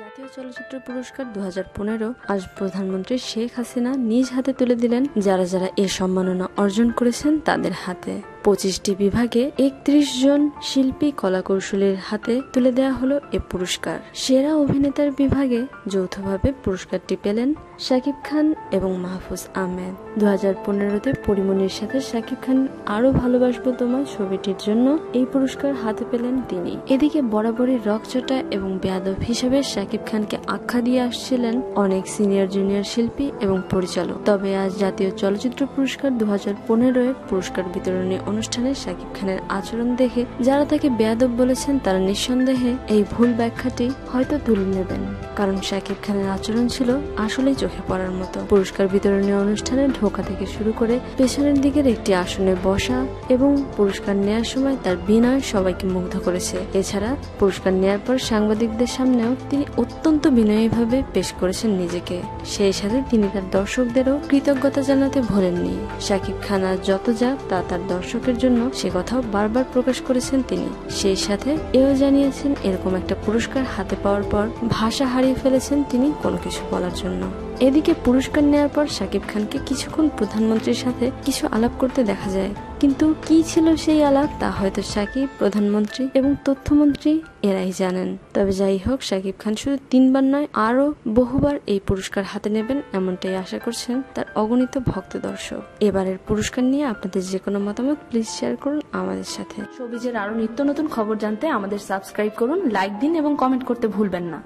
জাতীয় চলচ্চিত্র পুরস্কার দু পনেরো আজ প্রধানমন্ত্রী শেখ হাসিনা নিজ হাতে তুলে দিলেন যারা যারা এ সম্মাননা অর্জন করেছেন তাদের হাতে। পঁচিশটি বিভাগে একত্রিশ জন শিল্পী কলাকৌশলীর হাতে তুলে দেওয়া হলো এ পুরস্কার। সেরা অভিনেতার বিভাগে যৌথভাবে পুরস্কারটি পেলেন শাকিব খান এবং মাহফুজ আহমেদ। দু হাজার পনেরোতে পরিমণির সাথে শাকিব খান আরও ভালোবাসবো তোমার ছবিটির জন্য এই পুরস্কার হাতে পেলেন তিনি। এদিকে বরাবরই রকচটা এবং বেয়াদব হিসেবে শাকিব খানকে আখ্যা দিয়ে আসছিলেন অনেক সিনিয়র জুনিয়র শিল্পী এবং পরিচালক। তবে আজ জাতীয় চলচ্চিত্র পুরস্কার দু হাজার পনেরোয় পুরস্কার বিতরণী অনুষ্ঠানে শাকিব খানের আচরণ দেখে যারা তাকে বেয়াদব বলেছেন, তারা নিঃসন্দেহে এই ভুল ব্যাখ্যাটি হয়তো তুলে নেবেন। কারণ শাকিব খানের আচরণ ছিল আসলেই চোখে পড়ার মতো। পুরস্কার বিতরণী অনুষ্ঠানে ঢোকা থেকে শুরু করে পেছনের দিকের একটি আসনে বসা এবং পুরস্কার নেওয়ার সময় তার বিনয় সবাইকে মুগ্ধ করেছে। এছাড়া পুরস্কার নেওয়ার পর সাংবাদিকদের সামনেও তিনি অত্যন্ত বিনয়ীভাবে পেশ করেছেন নিজেকে। সেই সাথে তিনি তার দর্শকদেরও কৃতজ্ঞতা জানাতে ভোলেননি। শাকিব খান আর যত যা তা তার দর্শকের জন্য সে কথাও বারবার প্রকাশ করেছেন তিনি। সেই সাথে এও জানিয়েছেন, এরকম একটা পুরস্কার হাতে পাওয়ার পর ভাষা হারিয়ে ফেলেছেন তিনি কোনো কিছু বলার জন্য। এদিকে পুরস্কার নেওয়ার পর শাকিব খানকে কিছুক্ষণ প্রধানমন্ত্রীর সাথে কিছু আলাপ করতে দেখা যায়। কিন্তু কি ছিল সেই আলাপ তা হয়তো সাকিব প্রধানমন্ত্রী এবং তথ্যমন্ত্রী এরাই জানেন। তবে যাই হোক, শাকিব খান শুধু তিনবার নয় আরও বহুবার এই পুরস্কার হাতে নেবেন এমনটাই আশা করছেন তার অগণিত ভক্ত দর্শক। এবারের পুরস্কার নিয়ে আপনাদের যে কোনো মতামত প্লিজ শেয়ার করুন আমাদের সাথে। শোবিজের আরও নিত্য নতুন খবর জানতে আমাদের সাবস্ক্রাইব করুন লাইক দিন এবং কমেন্ট করতে ভুলবেন না।